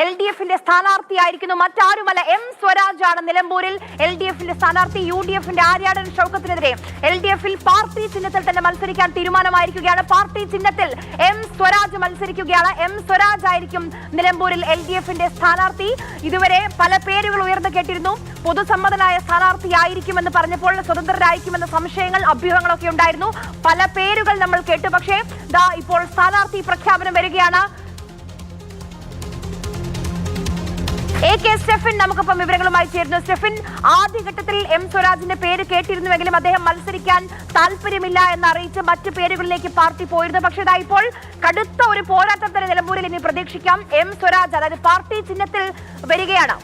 L D എഫിന്റെ സ്ഥാനാർത്ഥിയായിരിക്കുന്നു. മറ്റാരുമല്ല M Swaraj ആണ് നിലമ്പൂരിൽ. എൽ ഡി എഫിന്റെ സ്ഥാനാർത്ഥി യു ഡി എഫിന്റെ ആര്യാടൻ ഷൗക്കത്തിനെതിരെ. എൽ ഡി എഫിൽ പാർട്ടി ചിഹ്നത്തിൽ തന്നെ മത്സരിക്കാൻ തീരുമാനമായിരിക്കുകയാണ്. പാർട്ടി ചിഹ്നത്തിൽ എം സ്വരാജ് മത്സരിക്കുകയാണ്. എം സ്വരാജ് ആയിരിക്കും നിലമ്പൂരിൽ എൽ ഡി എഫിന്റെ സ്ഥാനാർത്ഥി. ഇതുവരെ പല പേരുകൾ ഉയർന്നു കേട്ടിരുന്നു. പൊതുസമ്മതനായ സ്ഥാനാർത്ഥിയായിരിക്കുമെന്ന് പറഞ്ഞപ്പോൾ സ്വതന്ത്രരായിരിക്കുമെന്ന സംശയങ്ങൾ അഭ്യൂഹങ്ങളൊക്കെ ഉണ്ടായിരുന്നു. പല പേരുകൾ നമ്മൾ കേട്ടു. പക്ഷേ ദാ ഇപ്പോൾ സ്ഥാനാർത്ഥി പ്രഖ്യാപനം വരികയാണ്. കെ സ്റ്റെഫിൻ നമുക്കിപ്പം വിവരങ്ങളുമായി ചേരുന്നു. സ്റ്റെഫിൻ ആദ്യഘട്ടത്തിൽ എം സ്വരാജിന്റെ പേര് കേട്ടിരുന്നുവെങ്കിലും അദ്ദേഹം മത്സരിക്കാൻ താല്പര്യമില്ല എന്ന് അറിയിച്ച് മറ്റു പേരുകളിലേക്ക് പാർട്ടി പോയിരുന്നു. പക്ഷേ ഇതാ ഇപ്പോൾ കടുത്ത ഒരു പോരാട്ടത്തിന് നിലമ്പൂരിൽ ഇനി പ്രതീക്ഷിക്കാം. എം സ്വരാജ് അതായത് പാർട്ടി ചിഹ്നത്തിൽ വരികയാണ്.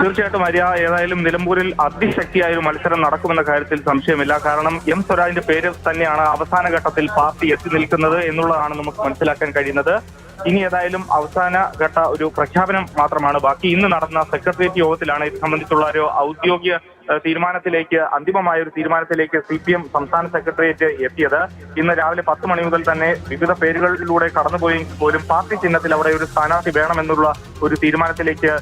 തീർച്ചയായിട്ടും അരിയ ഏതായാലും നിലമ്പൂരിൽ അതിശക്തിയായ ഒരു മത്സരം നടക്കുമെന്ന കാര്യത്തിൽ സംശയമില്ല. കാരണം എം സ്വരാജിന്റെ പേര് തന്നെയാണ് അവസാന ഘട്ടത്തിൽ പാർട്ടി എത്തി നിൽക്കുന്നത് എന്നുള്ളതാണ് നമുക്ക് മനസ്സിലാക്കാൻ കഴിയുന്നത്. ഇനി ഏതായാലും അവസാന ഘട്ട ഒരു പ്രഖ്യാപനം മാത്രമാണ്. ബാക്കി ഇന്ന് നടന്ന സെക്രട്ടേറിയറ്റ് യോഗത്തിലാണ് ഇത് സംബന്ധിച്ചുള്ള ഒരു ഔദ്യോഗിക തീരുമാനത്തിലേക്ക് അന്തിമമായ ഒരു തീരുമാനത്തിലേക്ക് സി പി എം സംസ്ഥാന സെക്രട്ടേറിയറ്റ് എത്തിയത്. ഇന്ന് രാവിലെ പത്ത് മണി മുതൽ തന്നെ വിവിധ പേരുകളിലൂടെ കടന്നുപോയെങ്കിൽ പോലും പാർട്ടി ചിഹ്നത്തിൽ അവിടെ ഒരു സ്ഥാനാർത്ഥി വേണമെന്നുള്ള ഒരു തീരുമാനത്തിലേക്ക്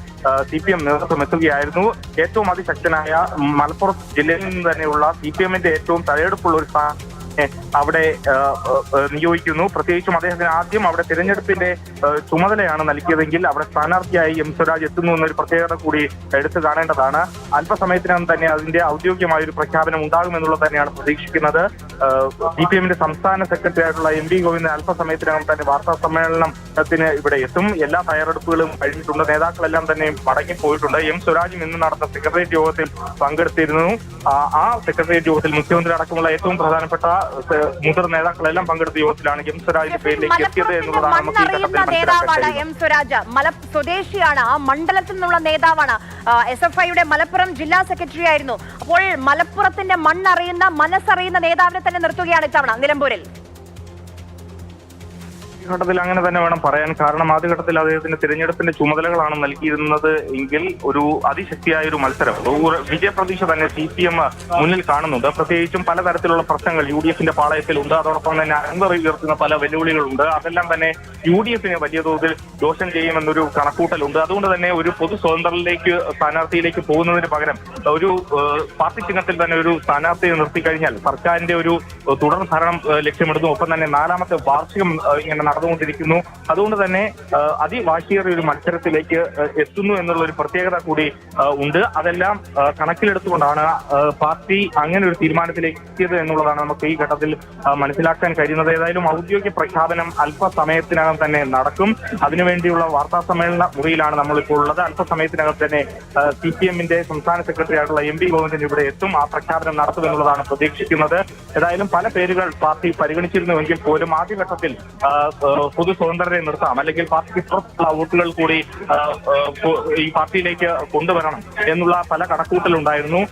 സി പി എം നേതൃത്വം എത്തുകയായിരുന്നു. ഏറ്റവും അതിശക്തനായ മലപ്പുറം ജില്ലയിൽ നിന്ന് തന്നെയുള്ള സി പി എമ്മിന്റെ ഏറ്റവും തലയെടുപ്പുള്ള ഒരു അവിടെ നിയോഗിക്കുന്നു. പ്രത്യേകിച്ചും അദ്ദേഹത്തിന് ആദ്യം അവിടെ തിരഞ്ഞെടുപ്പിന്റെ ചുമതലയാണ് നൽകിയതെങ്കിൽ അവിടെ സ്ഥാനാർത്ഥിയായി എം സ്വരാജ് എത്തുന്നു എന്നൊരു പ്രത്യേകത കൂടി എടുത്തു കാണേണ്ടതാണ്. അല്പസമയത്തിനകം തന്നെ അതിന്റെ ഔദ്യോഗികമായ ഒരു പ്രഖ്യാപനം ഉണ്ടാകുമെന്നുള്ളത് തന്നെയാണ് പ്രതീക്ഷിക്കുന്നത്. സി പി എമ്മിന്റെ സംസ്ഥാന സെക്രട്ടറി ആയിട്ടുള്ള എം വി ഗോവിന്ദൻ അല്പസമയത്തിനകം തന്നെ വാർത്താ സമ്മേളനത്തിന് ഇവിടെ എത്തും. എല്ലാ തയ്യാറെടുപ്പുകളും കഴിഞ്ഞിട്ടുണ്ട്. നേതാക്കളെല്ലാം തന്നെ മടങ്ങിപ്പോയിട്ടുണ്ട് എം സ്വരാജും ഇന്ന് നടന്ന സെക്രട്ടേറിയറ്റ് യോഗത്തിൽ പങ്കെടുത്തിരുന്നു. ആ സെക്രട്ടേറിയറ്റ് യോഗത്തിൽ മുഖ്യമന്ത്രി അടക്കമുള്ള ഏറ്റവും പ്രധാനപ്പെട്ട മുതിർന്ന നേതാക്കളെല്ലാം പങ്കെടുത്ത യോഗത്തിലാണ് എം സ്വരാജിന്റെ പേരിലേക്ക് എത്തിയത് എന്നുള്ളതാണ് നമുക്ക് ഈ ഘട്ടത്തിൽ നേതാവാണ് എം സ്വരാജ് മല സ്വദേശിയാണ്. ആ മണ്ഡലത്തിൽ നിന്നുള്ള നേതാവാണ് എസ് എഫ് ഐയുടെ മലപ്പുറം ജില്ലാ സെക്രട്ടറി ആയിരുന്നു. അപ്പോൾ മലപ്പുറത്തിന്റെ മണ്ണറിയുന്ന മനസ്സറിയുന്ന നേതാവിനെ തന്നെ നിർത്തുകയാണ് ഇത്തവണ നിലമ്പൂരിൽ. ഘട്ടത്തിൽ അങ്ങനെ തന്നെ വേണം പറയാൻ. കാരണം ആദ്യഘട്ടത്തിൽ അദ്ദേഹത്തിന്റെ തിരഞ്ഞെടുപ്പിന്റെ ചുമതലകളാണ് നൽകിയിരുന്നത് എങ്കിൽ ഒരു അതിശക്തിയായ ഒരു മത്സരം വിജയപ്രതീക്ഷ തന്നെ സി പി എം മുന്നിൽ കാണുന്നുണ്ട്. പ്രത്യേകിച്ചും പലതരത്തിലുള്ള പ്രശ്നങ്ങൾ യു ഡി എഫിന്റെ പാളയത്തിലുണ്ട് അതോടൊപ്പം തന്നെ അൻവർ ഉയർത്തുന്ന പല വെല്ലുവിളികളുണ്ട്. അതെല്ലാം തന്നെ യു ഡി എഫിന് വലിയ തോതിൽ ദോഷം ചെയ്യുമെന്നൊരു കണക്കൂട്ടലുണ്ട്. അതുകൊണ്ട് തന്നെ ഒരു പൊതു സ്വതന്ത്രത്തിലേക്ക് സ്ഥാനാർത്ഥിയിലേക്ക് പോകുന്നതിന് പകരം ഒരു പാർട്ടി ചിഹ്നത്തിൽ തന്നെ ഒരു സ്ഥാനാർത്ഥിയെ നിർത്തിക്കഴിഞ്ഞാൽ സർക്കാരിന്റെ ഒരു തുടർ ഭരണം ലക്ഷ്യമിടുന്നു. ഒപ്പം തന്നെ നാലാമത്തെ വാർഷികം ഇങ്ങനെ നടന്നുകൊണ്ടിരിക്കുന്നു. അതുകൊണ്ട് തന്നെ അതിവാശിയേറിയ ഒരു മത്സരത്തിലേക്ക് എത്തുന്നു എന്നുള്ള ഒരു പ്രത്യേകത കൂടി ഉണ്ട്. അതെല്ലാം കണക്കിലെടുത്തുകൊണ്ടാണ് പാർട്ടി അങ്ങനെ ഒരു തീരുമാനത്തിലേക്ക് എത്തിയത് എന്നുള്ളതാണ് നമുക്ക് ഈ ഘട്ടത്തിൽ മനസ്സിലാക്കാൻ കഴിയുന്നത്. ഏതായാലും ഔദ്യോഗിക പ്രഖ്യാപനം അല്പസമയത്തിനകം തന്നെ നടക്കും. അതിനുവേണ്ടിയുള്ള വാർത്താ സമ്മേളന മുറിയിലാണ് നമ്മളിപ്പോൾ ഉള്ളത്. അല്പസമയത്തിനകം തന്നെ സി പി എമ്മിന്റെ സംസ്ഥാന സെക്രട്ടറി ആയിട്ടുള്ള എം പി ഗോവിന്ദൻ ഇവിടെ എത്തും. ആ പ്രഖ്യാപനം നടത്തുമെന്നുള്ളതാണ് പ്രതീക്ഷിക്കുന്നത്. ഏതായാലും പല പേരുകൾ പാർട്ടി പരിഗണിച്ചിരുന്നുവെങ്കിൽ പോലും ആദ്യഘട്ടത്തിൽ പൊതു സ്വതന്ത്രരെ നിർത്താം. അല്ലെങ്കിൽ പാർട്ടിക്ക് പുറത്തുള്ള വോട്ടുകൾ കൂടി ഈ പാർട്ടിയിലേക്ക് കൊണ്ടുവരണം എന്നുള്ള പല കണക്കൂട്ടലുണ്ടായിരുന്നു.